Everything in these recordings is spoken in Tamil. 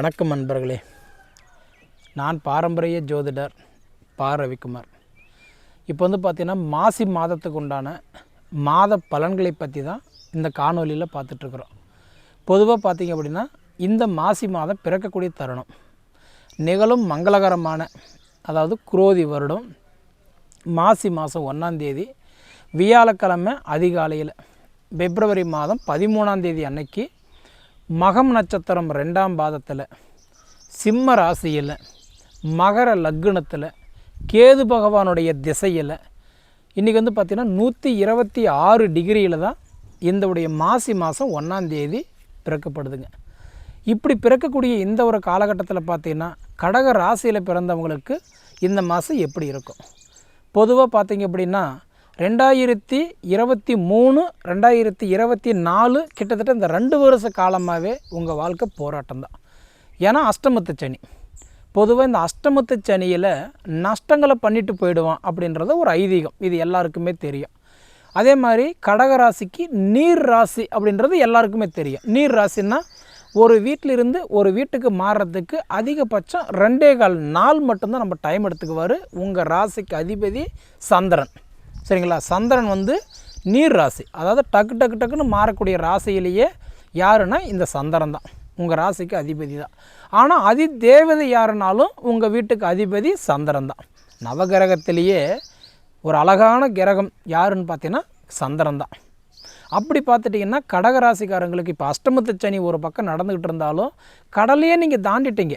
வணக்கம் நண்பர்களே. நான் பாரம்பரிய ஜோதிடர் பா. ரவிக்குமார். இப்போ வந்து பார்த்திங்கன்னா மாசி மாதத்துக்கு உண்டான மாத பலன்களை பற்றி தான் இந்த காணொலியில் பார்த்துட்ருக்குறோம். பொதுவாக பார்த்திங்க அப்படின்னா இந்த மாசி மாதம் பிறக்கக்கூடிய தருணம். நிகழும் மங்களகரமான அதாவது குரோதி வருடம் மாசி மாதம் ஒன்றாந்தேதி வியாழக்கிழமை அதிகாலையில் பிப்ரவரி மாதம் பதிமூணாந்தேதி அன்னைக்கு மகம் நட்சத்திரம் ரெண்டாம் பாதத்தில் சிம்ம ராசியில் மகர லக்னத்தில் கேது பகவானுடைய திசையில் இன்றைக்கி வந்து பார்த்திங்கன்னா நூற்றி இருபத்தி ஆறு டிகிரியில் தான் இந்த உடைய மாசி மாதம் ஒன்றாந்தேதி பிறக்கப்படுதுங்க. இப்படி பிறக்கக்கூடிய இந்த ஒரு காலகட்டத்தில் பார்த்திங்கன்னா கடக ராசியில் பிறந்தவங்களுக்கு இந்த மாதம் எப்படி இருக்கும்? பொதுவாக பார்த்தீங்க அப்படின்னா ரெண்டாயிரத்தி இருபத்தி மூணு ரெண்டாயிரத்தி இருபத்தி நாலு கிட்டத்தட்ட இந்த ரெண்டு வருஷ காலமாகவே உங்கள் வாழ்க்கை போராட்டம் தான் ஏன்னா அஷ்டமத்து சனி. பொதுவாக இந்த அஷ்டமத்து சனியில் நஷ்டங்களை பண்ணிட்டு போயிடுவான் அப்படின்றது ஒரு ஐதீகம். இது எல்லாருக்குமே தெரியும். அதே மாதிரி கடக ராசிக்கு நீர் ராசி அப்படின்றது எல்லாருக்குமே தெரியும். நீர் ராசின்னா ஒரு வீட்டிலிருந்து ஒரு வீட்டுக்கு மாறுறதுக்கு அதிகபட்சம் ரெண்டே கால் நாள் மட்டும்தான் நம்ம டைம் எடுத்துக்குவார். உங்கள் ராசிக்கு அதிபதி சந்திரன். சரிங்களா? சந்திரன் வந்து நீர் ராசி. அதாவது டக்கு டக்கு டக்குன்னு மாறக்கூடிய ராசியிலேயே யாருன்னா இந்த சந்திரன் தான். உங்கள் ராசிக்கு அதிபதி தான். ஆனால் அதி தேவதை யாருனாலும் உங்கள் வீட்டுக்கு அதிபதி சந்திரன் தான். நவகிரகத்திலேயே ஒரு அழகான கிரகம் யாருன்னு பார்த்தீங்கன்னா சந்திரன் தான். அப்படி பார்த்துட்டிங்கன்னா கடகராசிக்காரங்களுக்கு இப்போ அஷ்டமத்து சனி ஒரு பக்கம் நடந்துக்கிட்டு இருந்தாலும் கடலையே நீங்கள் தாண்டிட்டீங்க.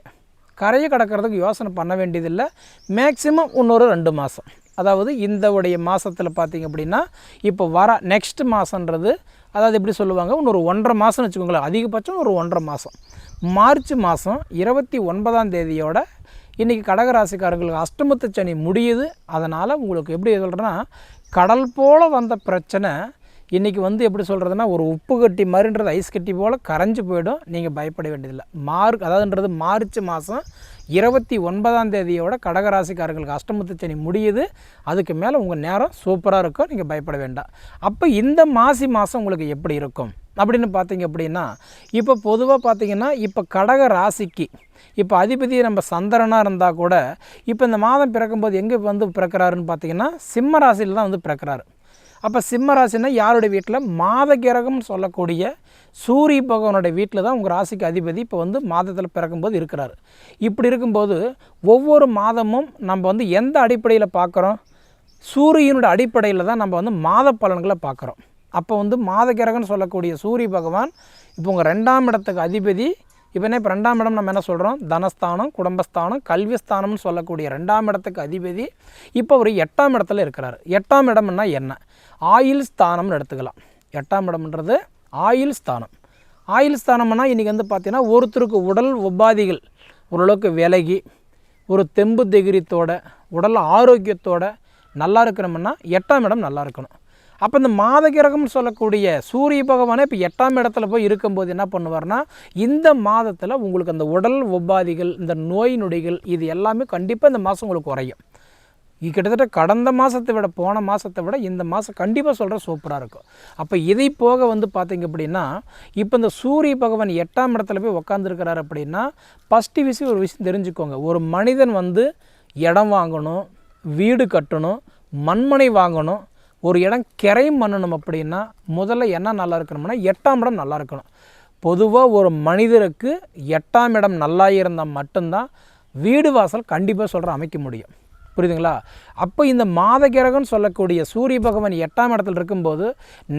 கரையை கடக்கிறதுக்கு யோசனை பண்ண வேண்டியதில்லை. மேக்சிமம் இன்னொரு ரெண்டு மாதம் அதாவது இந்த உடைய மாதத்தில் பார்த்தீங்க அப்படின்னா இப்போ வர நெக்ஸ்ட் மாதன்றது அதாவது எப்படி சொல்லுவாங்க இன்னொரு ஒன்றரை மாதம்னு வச்சுக்கோங்களேன் அதிகபட்சம் ஒரு ஒன்றரை மாதம் மார்ச் மாதம் இருபத்தி ஒன்பதாம் தேதியோட இன்றைக்கி கடகராசிக்காரர்களுக்கு அஷ்டமத்து சனி முடியுது. அதனால் உங்களுக்கு எப்படி சொல்கிறேன்னா கடல் போல் வந்த பிரச்சனை இன்றைக்கி வந்து எப்படி சொல்கிறதுனா ஒரு உப்பு கட்டி மாதிரின்றது ஐஸ் கட்டி போல் கரைஞ்சு போயிடும். நீங்கள் பயப்பட வேண்டியதில்லை. மார்க் அதாவதுன்றது மார்ச் மாதம் இருபத்தி ஒன்பதாம் தேதியோட கடகராசிக்காரர்களுக்கு அஷ்டமத்து சனி முடியுது. அதுக்கு மேலே உங்கள் நேரம் சூப்பராக இருக்கும். நீங்கள் பயப்பட வேண்டாம். அப்போ இந்த மாசி மாதம் உங்களுக்கு எப்படி இருக்கும்? அப்படின்னு பார்த்தீங்க அப்படின்னா இப்போ பொதுவாக பார்த்தீங்கன்னா இப்போ கடக ராசிக்கு இப்போ அதிபதி நம்ம சந்திரனாக இருந்தால் கூட இப்போ இந்த மாதம் பிறக்கும்போது எங்கே வந்து பிறக்கிறாருன்னு பார்த்தீங்கன்னா சிம்ம ராசியில் தான் வந்து பிறக்கிறாரு. அப்போ சிம்ம ராசினா யாருடைய வீட்டில் மாத கிரகம்னு சொல்லக்கூடிய சூரிய பகவானுடைய வீட்டில் தான் உங்கள் ராசிக்கு அதிபதி இப்போ வந்து மாதத்தில் பிறக்கும்போது இருக்கிறார். இப்படி இருக்கும்போது ஒவ்வொரு மாதமும் நம்ம வந்து எந்த அடிப்படையில் பார்க்குறோம் சூரியனுடைய அடிப்படையில் தான் நம்ம வந்து மாத பலன்களை பார்க்குறோம் அப்போ வந்து மாத கிரகம்னு சொல்லக்கூடிய சூரிய பகவான் இப்போ உங்கள் ரெண்டாம் இடத்துக்கு அதிபதி. இப்போ என்ன இப்போ ரெண்டாம் இடம் நம்ம என்ன சொல்கிறோம் தனஸ்தானம் குடும்பஸ்தானம் கல்விஸ்தானம்னு சொல்லக்கூடிய ரெண்டாம் இடத்துக்கு அதிபதி. இப்போ ஒரு எட்டாம் இடத்துல இருக்கிறார். எட்டாம் இடம்னா என்ன? ஆயில் ஸ்தானம்னு எடுத்துக்கலாம் எட்டாம் இடம்ன்றது ஆயில் ஸ்தானம். ஆயில் ஸ்தானம்னா இன்றைக்கி வந்து பார்த்திங்கன்னா ஒருத்தருக்கு உடல் உபாதிகள் ஓரளவுக்கு விலகி ஒரு தெம்பு திகிரித்தோட உடல் ஆரோக்கியத்தோட நல்லா இருக்கணும்னா எட்டாம் இடம் நல்லா இருக்கணும். அப்போ இந்த மாத கிரகம்னு சொல்லக்கூடிய சூரிய பகவானே இப்போ எட்டாம் இடத்துல போய் இருக்கும்போது என்ன பண்ணுவார்னா இந்த மாதத்தில் உங்களுக்கு அந்த உடல் உபாதிகள் இந்த நோய் நொடிகள் இது எல்லாமே கண்டிப்பாக இந்த மாதம் உங்களுக்கு குறையும். கிட்டத்தட்ட கடந்த மாதத்தை விட போன மாதத்தை விட இந்த மாதம் கண்டிப்பாக சொல்கிற சூப்பராக இருக்கும். அப்போ இதை போக வந்து பார்த்தீங்க அப்படின்னா இப்போ இந்த சூரிய பகவான் எட்டாம் இடத்துல போய் உக்காந்துருக்கிறார் அப்படின்னா ஃபஸ்ட்டு விஷயம் ஒரு விஷயம் தெரிஞ்சுக்கோங்க. ஒரு மனிதன் வந்து இடம் வாங்கணும் வீடு கட்டணும் மண்மனை வாங்கணும் ஒரு இடம் கிரையும் பண்ணணும் அப்படின்னா முதல்ல என்ன நல்லா இருக்கணும்னா எட்டாம் இடம் நல்லா இருக்கணும். பொதுவாக ஒரு மனிதருக்கு எட்டாம் இடம் நல்லா இருந்தால் மட்டும்தான் வீடு வாசல் கண்டிப்பாக சொல்கிற அமைக்க முடியும். புரியுதுங்களா? அப்போ இந்த மாத கிரகம்னு சொல்லக்கூடிய சூரிய பகவான் எட்டாம் இடத்துல இருக்கும்போது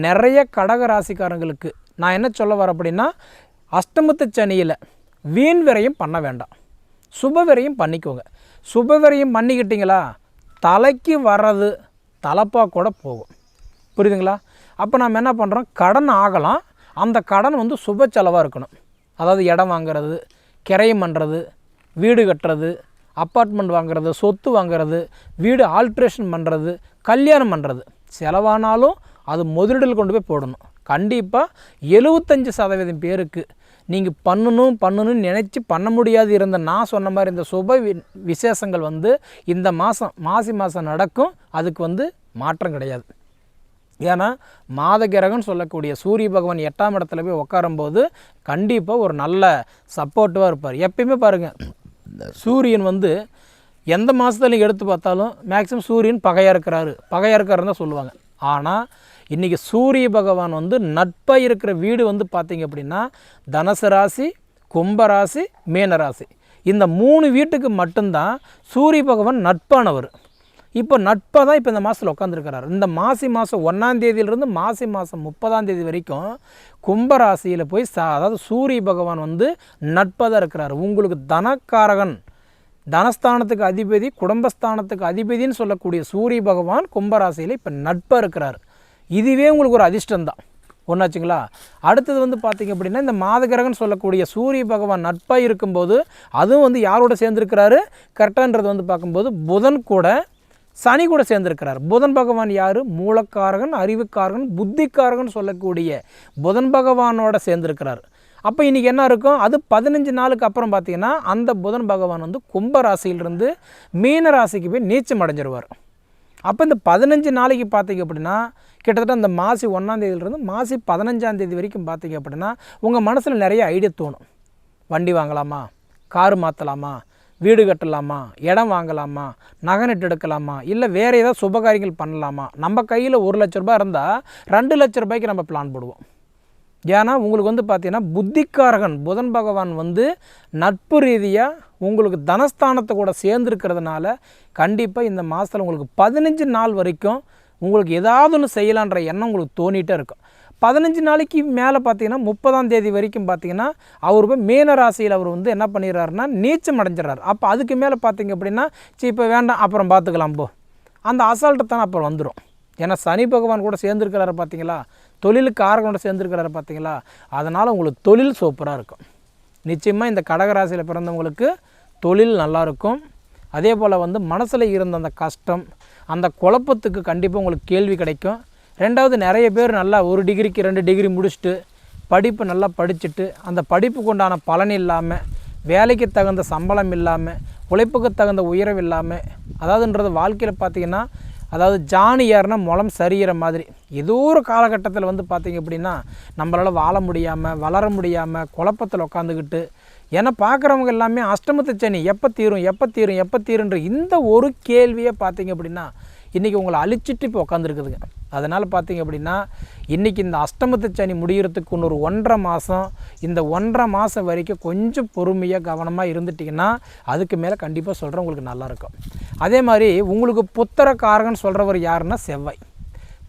நிறைய கடக ராசிக்காரங்களுக்கு நான் என்ன சொல்ல வரேன் அப்படின்னா அஷ்டமத்து சனியில் வீண் விரையும் பண்ண வேண்டாம். சுப விரையும் பண்ணிக்கோங்க. சுப விரையும் பண்ணிக்கிட்டீங்களா தலைக்கு வர்றது தலைப்பாக கூட போகும். புரியுதுங்களா? அப்போ நம்ம என்ன பண்ணுறோம் கடன் ஆகலாம். அந்த கடன் வந்து சுப செலவாக இருக்கணும். அதாவது இடம் வாங்குறது கிரையம் பண்ணுறது வீடு கட்டுறது அப்பார்ட்மெண்ட் வாங்குறது சொத்து வாங்குறது வீடு ஆல்ட்ரேஷன் பண்ணுறது கல்யாணம் பண்ணுறது செலவானாலும் அது முதலீடில் கொண்டு போய் போடணும். கண்டிப்பாக எழுபத்தஞ்சு சதவீதம் பேருக்கு நீங்கள் பண்ணணும் பண்ணணும்னு நினச்சி பண்ண முடியாது. இருந்த நான் சொன்ன மாதிரி இந்த சுப வி- விசேஷங்கள் வந்து இந்த மாதம் மாசி மாதம் நடக்கும். அதுக்கு வந்து மாற்றம் கிடையாது. ஏன்னா மாத கிரகம்னு சொல்லக்கூடிய சூரிய பகவான் எட்டாம் இடத்துல போய் உட்காரும்போது கண்டிப்பாக ஒரு நல்ல சப்போர்ட்டிவாக இருப்பார். எப்பயுமே பாருங்கள் சூரியன் வந்து எந்த மாதத்துல எடுத்து பார்த்தாலும் மேக்ஸிமம் சூரியன் பகையாக இருக்கிறாரு. பகையாக இருக்காருன்னு தான் சொல்லுவாங்க. ஆனால் இன்றைக்கி சூரிய பகவான் வந்து நட்பாக இருக்கிற வீடு வந்து பார்த்தீங்க அப்படின்னா தனுசு ராசி கும்பராசி மீனராசி இந்த மூணு வீட்டுக்கு மட்டும்தான் சூரிய பகவான் நட்பானவர். இப்போ நட்பாக தான் இப்போ இந்த மாதத்தில் உட்காந்துருக்கிறார் இந்த மாசி மாதம் ஒன்றாம் தேதியிலிருந்து மாசி மாதம் முப்பதாம் தேதி வரைக்கும் கும்பராசியில் போய் சா அதாவது சூரிய பகவான் வந்து நட்பாக தான் இருக்கிறார். உங்களுக்கு தனக்காரகன் தனஸ்தானத்துக்கு அதிபதி குடும்பஸ்தானத்துக்கு அதிபதின்னு சொல்லக்கூடிய சூரிய பகவான் கும்பராசியில் இப்போ நட்பாக இருக்கிறார். இதுவே உங்களுக்கு ஒரு அதிர்ஷ்டம் தான். ஒன்றாச்சுங்களா அடுத்தது வந்து பார்த்திங்க அப்படின்னா இந்த மாதகிரகன் சொல்லக்கூடிய சூரிய பகவான் நட்பாக இருக்கும்போது அதுவும் வந்து யாரோட சேர்ந்துருக்கிறாரு? கரெக்டான்றது வந்து பார்க்கும்போது புதன் கூட சனி கூட சேர்ந்துருக்கிறார். புதன் பகவான் யார்? மூலக்காரகன் அறிவுக்காரகன் புத்திக்காரகன் சொல்லக்கூடிய புதன் பகவானோட சேர்ந்துருக்கிறார். அப்போ இன்றைக்கி என்ன இருக்கும்? அது பதினஞ்சு நாளுக்கு அப்புறம் பார்த்தீங்கன்னா அந்த புதன் பகவான் வந்து கும்ப ராசியிலிருந்து மீன ராசிக்கு போய் நீச்சம் அடைஞ்சிருவார். அப்போ இந்த பதினஞ்சு நாளைக்கு பார்த்தீங்க அப்படின்னா கிட்டத்தட்ட அந்த மாசி ஒன்றாந்தேதியிலேருந்து மாசி பதினஞ்சாம் தேதி வரைக்கும் பார்த்தீங்க அப்படின்னா உங்கள் மனசில் நிறைய ஐடியா தோணும். வண்டி வாங்கலாமா? காரு மாற்றலாமா வீடு கட்டலாமா? இடம் வாங்கலாமா? நகை நட்டு எடுக்கலாமா? இல்லை வேறு ஏதாவது சுபகாரியங்கள் பண்ணலாமா? நம்ம கையில் ஒரு லட்ச ரூபாய் இருந்தால் ரெண்டு லட்ச ரூபாய்க்கு நம்ம பிளான் போடுவோம். ஏன்னா உங்களுக்கு வந்து பார்த்தீங்கன்னா புத்திக்காரகன் புதன் பகவான் வந்து நட்பு ரீதியாக உங்களுக்கு தனஸ்தானத்தை கூட சேர்ந்துருக்கிறதுனால கண்டிப்பாக இந்த மாதத்தில் உங்களுக்கு பதினஞ்சு நாள் வரைக்கும் உங்களுக்கு ஏதாவது ஒன்று செய்யலான்ற எண்ணம் உங்களுக்கு தோணிகிட்டே இருக்கும். பதினஞ்சு நாளைக்கு மேலே பார்த்தீங்கன்னா முப்பதாம் தேதி வரைக்கும் பார்த்தீங்கன்னா அவர் போய் மீன ராசியில் அவர் வந்து என்ன பண்ணிடுறாருன்னா நீச்சம் அடைஞ்சிடறாரு. அப்போ அதுக்கு மேலே பார்த்தீங்க அப்படின்னா சரி இப்போ வேண்டாம் அப்புறம் பார்த்துக்கலாம் போ. அந்த அசால்ட்டை தான் அப்புறம் வந்துடும் ஏன்னா சனி பகவான் கூட சேர்ந்துருக்கிறாரு பார்த்தீங்களா தொழிலுக்கு காரகனோட சேர்ந்துருக்கிறாரு பார்த்தீங்களா அதனால் உங்களுக்கு தொழில் சூப்பராக இருக்கும். நிச்சயமாக இந்த கடகராசியில் பிறந்தவங்களுக்கு தொழில் நல்லாயிருக்கும் அதே போல் வந்து மனசில் இருந்த அந்த கஷ்டம் அந்த குழப்பத்துக்கு கண்டிப்பாக உங்களுக்கு கேள்வி கிடைக்கும். ரெண்டாவது நிறைய பேர் நல்லா ஒரு டிகிரிக்கு ரெண்டு டிகிரி முடிச்சுட்டு படிப்பு நல்லா படிச்சுட்டு அந்த படிப்புக்கு உண்டான பலன் இல்லாமல் வேலைக்கு தகுந்த சம்பளம் இல்லாமல் உழைப்புக்கு தகுந்த உயரம் இல்லாமல் அதாவதுன்றது வாழ்க்கையில் பார்த்தீங்கன்னா அதாவது ஜானி ஏறினா முளம் சரிகிற மாதிரி. ஏதோ ஒரு காலகட்டத்தில் வந்து பார்த்திங்க அப்படின்னா நம்மளால் வாழ முடியாமல் வளர முடியாமல் குழப்பத்தில் உட்காந்துக்கிட்டு ஏன்னா பார்க்குறவங்க எல்லாமே அஷ்டமத்து சனி எப்போ தீரும் எப்போ தீரும் எப்போ தீருன்ற இந்த ஒரு கேள்வியை பார்த்தீங்க அப்படின்னா இன்றைக்கி உங்களை அழிச்சிட்டு இப்போ உட்காந்துருக்குதுங்க அதனால் பார்த்தீங்க அப்படின்னா இன்றைக்கி இந்த அஷ்டமத்து சனி முடிகிறதுக்கு இன்னொரு ஒன்றரை மாதம் இந்த ஒன்றரை மாதம் வரைக்கும் கொஞ்சம் பொறுமையாக கவனமாக இருந்துட்டிங்கன்னா அதுக்கு மேலே கண்டிப்பாக சொல்கிறேன் உங்களுக்கு நல்லாயிருக்கும் அதே மாதிரி உங்களுக்கு புத்திரக்காரகன் சொல்கிறவர் யாருன்னா செவ்வாய்.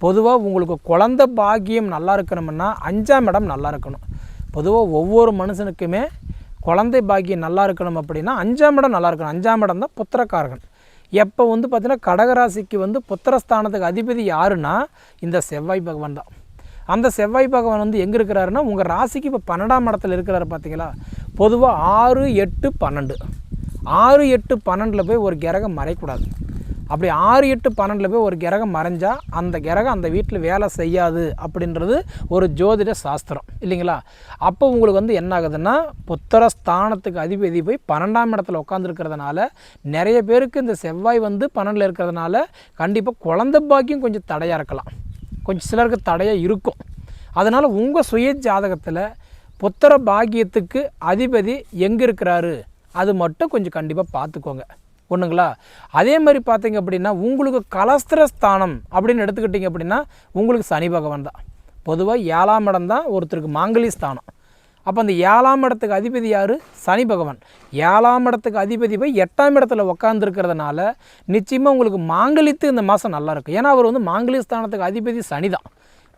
பொதுவாக உங்களுக்கு குழந்த பாக்கியம் நல்லா இருக்கணும்னா அஞ்சாம் இடம் நல்லா இருக்கணும். பொதுவாக ஒவ்வொரு மனுஷனுக்குமே குழந்தை பாக்கியம் நல்லா இருக்கணும் அப்படின்னா அஞ்சாம் இடம் நல்லா இருக்கணும். அஞ்சாம் இடம் தான் புத்திரக்காரகன். எப்போ வந்து பார்த்தீங்கன்னா கடகராசிக்கு வந்து புத்திரஸ்தானத்துக்கு அதிபதி யாருன்னா இந்த செவ்வாய் பகவான் தான். அந்த செவ்வாய் பகவான் வந்து எங்கே இருக்கிறாருன்னா உங்கள் ராசிக்கு இப்போ பன்னெண்டாம் இடத்துல இருக்கிறாரு பார்த்தீங்களா பொதுவாக ஆறு எட்டு பன்னெண்டு. ஆறு எட்டு பன்னெண்டில் போய் ஒரு கிரகம் மறைக்கூடாது அப்படி ஆறு எட்டு பன்னெண்டில் போய் ஒரு கிரகம் மறைஞ்சால் அந்த கிரகம் அந்த வீட்டில் வேலை செய்யாது அப்படின்றது ஒரு ஜோதிட சாஸ்திரம். இல்லைங்களா? அப்போ உங்களுக்கு வந்து என்ன ஆகுதுன்னா புத்திர ஸ்தானத்துக்கு அதிபதி போய் பன்னெண்டாம் இடத்துல உட்காந்துருக்கிறதுனால நிறைய பேருக்கு இந்த செவ்வாய் வந்து பன்னெண்டில் இருக்கிறதுனால கண்டிப்பாக குழந்த பாக்கியம் கொஞ்சம் தடையாக இருக்கலாம். கொஞ்சம் சிலருக்கு தடையாக இருக்கும். அதனால் உங்கள் சுய ஜாதகத்தில் புத்திர பாக்கியத்துக்கு அதிபதி எங்கே இருக்கிறாரு? அது மட்டும் கொஞ்சம் கண்டிப்பாக பார்த்துக்கோங்க. ஒன்றுங்களா அதே மாதிரி பார்த்தீங்க அப்படின்னா உங்களுக்கு கலஸ்திரஸ்தானம் அப்படின்னு எடுத்துக்கிட்டிங்க அப்படின்னா உங்களுக்கு சனி பகவான் தான். பொதுவாக ஏழாம் இடம் தான் ஒருத்தருக்கு மாங்கலி ஸ்தானம். அப்போ அந்த ஏழாம் இடத்துக்கு அதிபதி யார்? சனி பகவான். ஏழாம் இடத்துக்கு அதிபதி போய் எட்டாம் இடத்துல உக்காந்துருக்கிறதுனால நிச்சயமாக உங்களுக்கு மாங்கலித்து இந்த மாதம் நல்லாயிருக்கும் ஏன்னா அவர் வந்து மாங்கலி ஸ்தானத்துக்கு அதிபதி சனி தான்.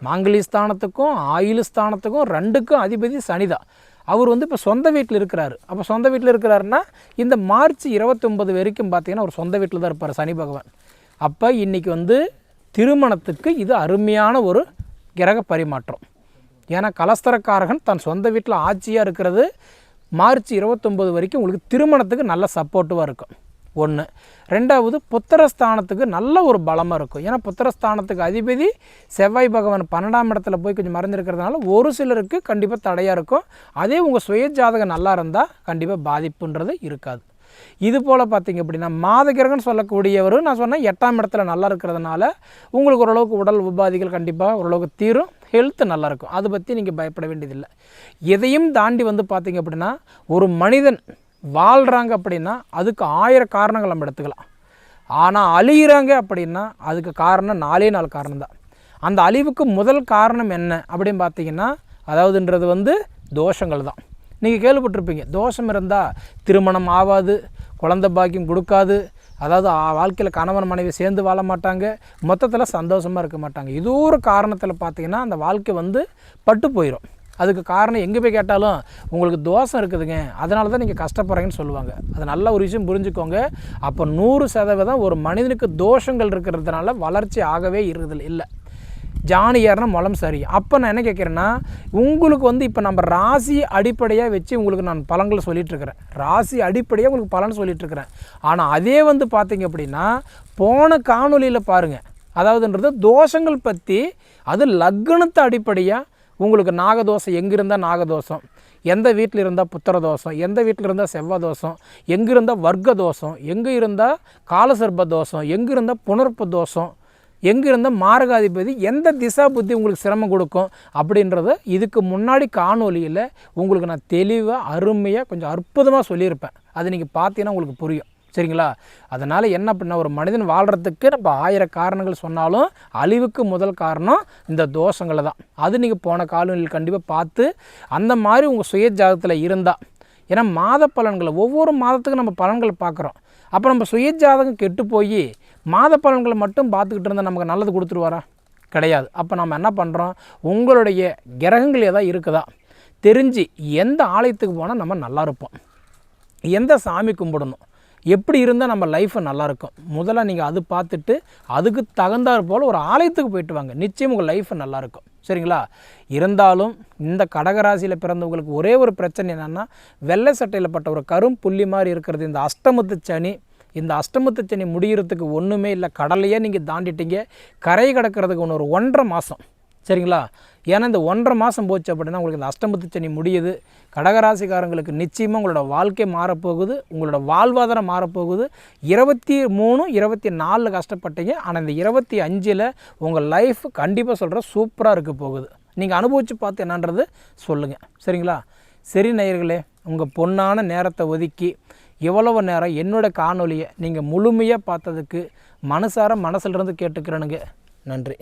மாங்கலி ஸ்தானத்துக்கும் ஆயுள் ஸ்தானத்துக்கும் ரெண்டுக்கும் அதிபதி சனி தான். அவர் வந்து இப்போ சொந்த வீட்டில் இருக்கிறாரு. அப்போ சொந்த வீட்டில் இருக்கிறாருன்னா இந்த மார்ச் இருபத்தொம்பது வரைக்கும் பார்த்தீங்கன்னா அவர் சொந்த வீட்டில் தான் இருப்பார் சனி பகவான். அப்போ இன்றைக்கி வந்து திருமணத்துக்கு இது அருமையான ஒரு கிரக பரிமாற்றம். ஏன்னா கலஸ்தரக்காரகன் தன் சொந்த வீட்டில் ஆட்சியாக இருக்கிறது மார்ச் இருபத்தொம்பது வரைக்கும் உங்களுக்கு திருமணத்துக்கு நல்ல சப்போர்ட்டிவாக இருக்கும். ஒன்று ரெண்டாவது புத்திரஸ்தானத்துக்கு நல்ல ஒரு பலமாக இருக்கும். ஏன்னா புத்திரஸ்தானத்துக்கு அதிபதி செவ்வாய் பகவான் பன்னெண்டாம் இடத்துல போய் கொஞ்சம் மறைஞ்சிருக்கிறதுனால ஒரு சிலருக்கு கண்டிப்பாக தடையாக இருக்கும். அதே உங்கள் சுய ஜாதகம் நல்லா இருந்தால் கண்டிப்பாக பாதிப்புன்றது இருக்காது. இது போல் பார்த்தீங்க அப்படின்னா மாதகிரகன் சொல்லக்கூடியவர் நான் சொன்னேன் எட்டாம் இடத்துல நல்லா இருக்கிறதுனால உங்களுக்கு ஓரளவுக்கு உடல் உபாதிகள் கண்டிப்பாக ஓரளவுக்கு தீரும். ஹெல்த் நல்லாயிருக்கும் அதை பற்றி நீங்கள் பயப்பட வேண்டியதில்லை. எதையும் தாண்டி வந்து பார்த்திங்க அப்படின்னா ஒரு மனிதன் வாழ்கிறாங்க அப்படின்னா அதுக்கு ஆயிரம் காரணங்கள் நம்ம எடுத்துக்கலாம். ஆனால் அழிகிறாங்க அப்படின்னா அதுக்கு காரணம் நாலே நாலு காரணம் தான். அந்த அழிவுக்கு முதல் காரணம் என்ன அப்படின்னு பார்த்தீங்கன்னா அதாவதுன்றது வந்து தோஷங்கள் தான். நீங்கள் கேள்விப்பட்டிருப்பீங்க தோஷம் இருந்தால் திருமணம் ஆகாது குழந்த பாக்கியம் கொடுக்காது அதாவது வாழ்க்கையில் கணவன் மனைவி சேர்ந்து வாழ மாட்டாங்க மொத்தத்தில் சந்தோஷமாக இருக்க மாட்டாங்க. இது ஒரு காரணத்தில் பார்த்தீங்கன்னா அந்த வாழ்க்கை வந்து பட்டு போயிடும் அதுக்கு காரணம் எங்கே போய் கேட்டாலும் உங்களுக்கு தோஷம் இருக்குதுங்க. அதனால தான் நீங்கள் கஷ்டப்படுறீங்கன்னு சொல்லுவாங்க. அது நல்ல ஒரு விஷயம் புரிஞ்சுக்கோங்க. அப்போ நூறு சதவீதம் ஒரு மனிதனுக்கு தோஷங்கள் இருக்கிறதுனால வளர்ச்சி ஆகவே இருக்குது இல்லை. ஜானு ஏறினா மலம் சரி. அப்போ நான் என்ன கேட்குறேன்னா உங்களுக்கு வந்து இப்போ நம்ம ராசி அடிப்படையாக வச்சு உங்களுக்கு நான் பலன்களை சொல்லிகிட்ருக்கிறேன் ராசி அடிப்படையாக உங்களுக்கு பலன் சொல்லிகிட்ருக்கிறேன் ஆனால் அதே வந்து பார்த்தீங்க அப்படின்னா போன காணொலியில் பாருங்கள் அதாவதுன்றது தோஷங்கள் பற்றி அது லக்னத்தை அடிப்படையாக உங்களுக்கு நாகதோஷம் எங்கே இருந்தால் நாகதோஷம் எந்த வீட்டில் இருந்தால் புத்திர தோஷம் எந்த வீட்டில் இருந்தால் செவ்வாய் தோஷம் எங்கே இருந்தால் வர்க்க தோஷம் எங்கே இருந்தால் காலசர்ப தோஷம் எங்கே இருந்தால் புனர்ப்பு தோஷம் எங்கே இருந்தால் மாரகாதிபதி எந்த திசா புத்தி உங்களுக்கு சிரமம் கொடுக்கும் அப்படின்றத இதுக்கு முன்னாடி காணொலியில் உங்களுக்கு நான் தெளிவாக அருமையாக கொஞ்சம் அற்புதமாக சொல்லியிருப்பேன். அது நீங்கள் பார்த்தீங்கன்னா உங்களுக்கு புரியும். சரிங்களா? அதனால் என்ன பண்ண ஒரு மனிதன் வாழ்கிறதுக்கு நம்ம ஆயிரம் காரணங்கள் சொன்னாலும் அழிவுக்கு முதல் காரணம் இந்த தோஷங்களை தான். அது நீங்கள் போன காலநிலையில் கண்டிப்பாக பார்த்து அந்த மாதிரி உங்கள் சுய ஜாதகத்தில் இருந்தால் ஏன்னா மாத பலன்களை ஒவ்வொரு மாதத்துக்கும் நம்ம பலன்களை பார்க்குறோம். அப்போ நம்ம சுய ஜாதகம் கெட்டு போய் மாத பலன்களை மட்டும் பார்த்துக்கிட்டு இருந்தால் நமக்கு நல்லது கொடுத்துருவாரா? கிடையாது. அப்போ நம்ம என்ன பண்ணுறோம் உங்களுடைய கிரகங்கள் ஏதாவது இருக்குதா? தெரிஞ்சு எந்த ஆலயத்துக்கு போனால் நம்ம நல்லா இருப்போம். எந்த சாமி கும்பிடணும்? எப்படி இருந்தால் நம்ம லைஃப்பை நல்லாயிருக்கும் முதல்ல நீங்கள் அது பார்த்துட்டு அதுக்கு தகுந்தாற் போல் ஒரு ஆலயத்துக்கு போயிட்டு வாங்க. நிச்சயம் உங்கள் லைஃப்பை நல்லாயிருக்கும் சரிங்களா? இருந்தாலும் இந்த கடகராசியில் பிறந்தவங்களுக்கு ஒரே ஒரு பிரச்சனை என்னென்னா வெள்ளை சட்டையில் பட்ட ஒரு கரும் புள்ளி மாதிரி இருக்கிறது. இந்த அஷ்டமத்து சனி இந்த அஷ்டமத்து சனி முடிகிறதுக்கு ஒன்றுமே இல்லை. கடலையே நீங்கள் தாண்டிட்டீங்க. கரை கடக்கிறதுக்கு ஒன்று ஒரு ஒன்றரை மாதம் சரிங்களா? ஏன்னா இந்த ஒன்றரை மாதம் போச்சு அப்படின்னா உங்களுக்கு இந்த அஷ்டமத்து சனி முடியுது. கடகராசிக்காரங்களுக்கு நிச்சயமாக உங்களோட வாழ்க்கை மாறப்போகுது. உங்களோட வாழ்வாதாரம் மாறப்போகுது. இருபத்தி மூணு இருபத்தி நாலில் கஷ்டப்பட்டீங்க. ஆனால் இந்த இருபத்தி அஞ்சில் உங்கள் லைஃப் கண்டிப்பாக சொல்கிற சூப்பராக இருக்க போகுது. நீங்கள் அனுபவித்து பார்த்து என்னன்றது சொல்லுங்கள் சரிங்களா? சரி நேயர்களே உங்கள் பொன்னான நேரத்தை ஒதுக்கி எவ்வளவு நேரம் என்னோடய காணொலியை நீங்கள் முழுமையாக பார்த்ததுக்கு மனசார மனசிலிருந்து கேட்டுக்கிறேனுங்க. நன்றி.